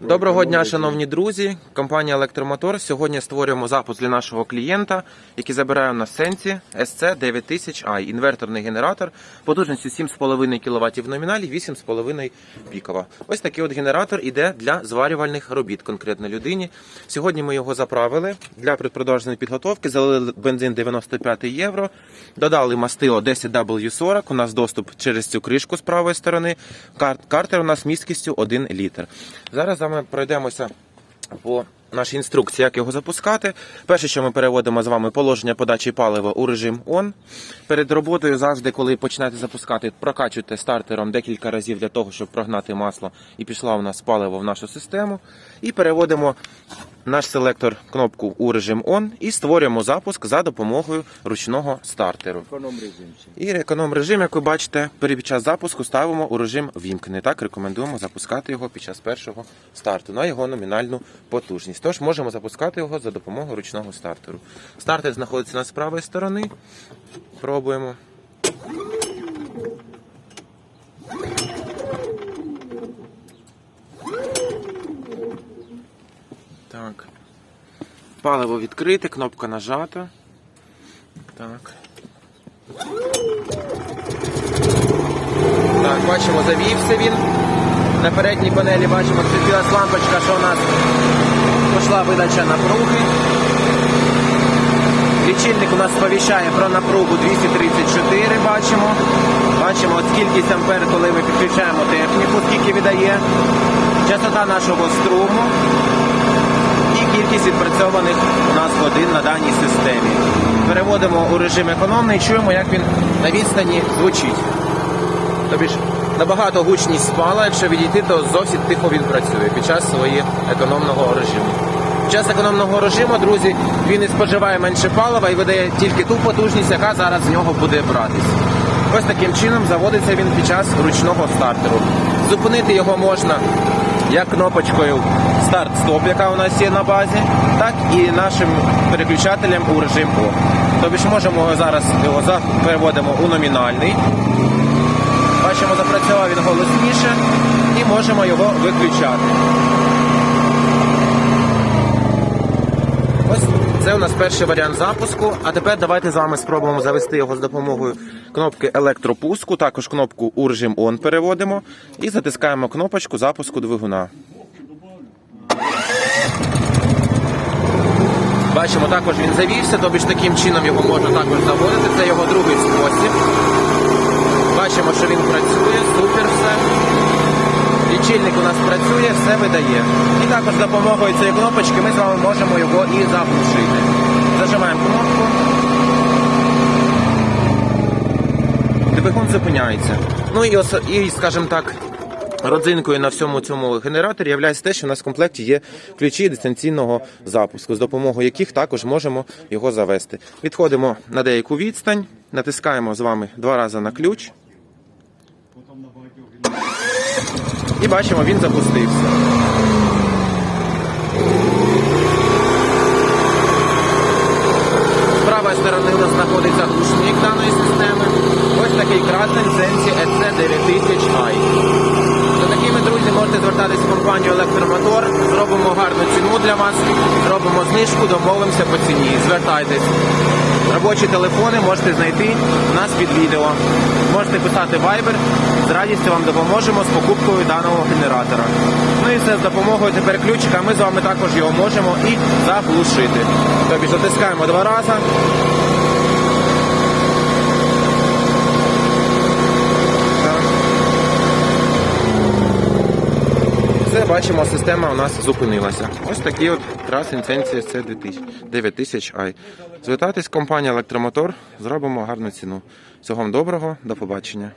Доброго дня, шановні друзі. Компанія Електромотор. Сьогодні створюємо запуск для нашого клієнта, який забирає у нас сенсі SC 9000i. Інверторний генератор потужністю 7,5 кВт в номіналі, 8,5 пікова. Ось такий от генератор іде для зварювальних робіт конкретно людині. Сьогодні ми його заправили для предпродажної підготовки, залили бензин 95 євро, додали мастило 10W40. У нас доступ через цю кришку з правої сторони. Картер у нас місткістю 1 літр. Зараз з вами пройдемося по нашій інструкції, як його запускати. Перше, що ми переводимо з вами положення подачі палива у режим ON. Перед роботою завжди, коли починаєте запускати, прокачуйте стартером декілька разів для того, щоб прогнати масло і пішла у нас паливо в нашу систему. І переводимо наш селектор кнопку у режим ON і створюємо запуск за допомогою ручного стартеру. І економ режим, як ви бачите, під час запуску ставимо у режим вімкнений. Так рекомендуємо запускати його під час першого старту на його номінальну потужність. Тож можемо запускати його за допомогою ручного стартеру. Стартер знаходиться у нас з правої сторони. Пробуємо. Так. Паливо відкрите, кнопка нажата. Так. Так, бачимо, завівся він. На передній панелі бачимо, світилась лампочка, що у нас пішла видача напруги. Лічильник у нас сповіщає про напругу 234, бачимо. Бачимо от кількість ампер, коли ми підключаємо техніку, скільки видає. Частота нашого струму і кількість відпрацьованих у нас годин на даній системі. Переводимо у режим економний, чуємо, як він на відстані звучить. Тобі ж набагато гучність спала, якщо відійти, то зовсім тихо він працює під час своєї економного режиму. Під час економного режиму, друзі, він і споживає менше палива і видає тільки ту потужність, яка зараз з нього буде братись. Ось таким чином заводиться він під час ручного стартеру. Зупинити його можна як кнопочкою старт-стоп, яка у нас є на базі, так і нашим переключателем у режим О. Тобі ж можемо його зараз його переводимо у номінальний. Бачимо, запрацював він голосніше і можемо його виключати. Ось це у нас перший варіант запуску. А тепер давайте з вами спробуємо завести його з допомогою кнопки електропуску, також кнопку у режим ON переводимо і затискаємо кнопочку запуску двигуна. Бачимо, також він завівся, тобі ж таким чином його можна також заводити. Це його другий спосіб. Бачимо, що він працює, супер все. Лічильник у нас працює, все видає. І також за допомогою цієї кнопочки ми з вами можемо його і заглушити. Зажимаємо кнопку. Двигун зупиняється. Ну і, і скажімо так, родзинкою на всьому цьому генераторі є те, що у нас в комплекті є ключі дистанційного запуску, з допомогою яких також можемо його завести. Відходимо на деяку відстань, натискаємо з вами два рази на ключ. І бачимо, він запустився. З правої сторони у нас знаходиться глушник даної системи. Ось такий красень Sensi SC9000i. За такими, друзі, можете звертатися в компанію Електромотор. Зробимо гарну ціну для вас, зробимо знижку, домовимося по ціні. Звертайтесь. Робочі телефони можете знайти у нас під відео. Можете писати Viber, з радістю вам допоможемо з покупкою даного генератора. Ну і все з допомогою тепер ключика. Ми з вами також його можемо і заглушити. Тобі затискаємо два рази. Все, бачимо, система у нас зупинилася. Ось такий от красень Сенсі це 9000i. Звертайтесь компанія Електромотор, зробимо гарну ціну. Всього вам доброго, до побачення.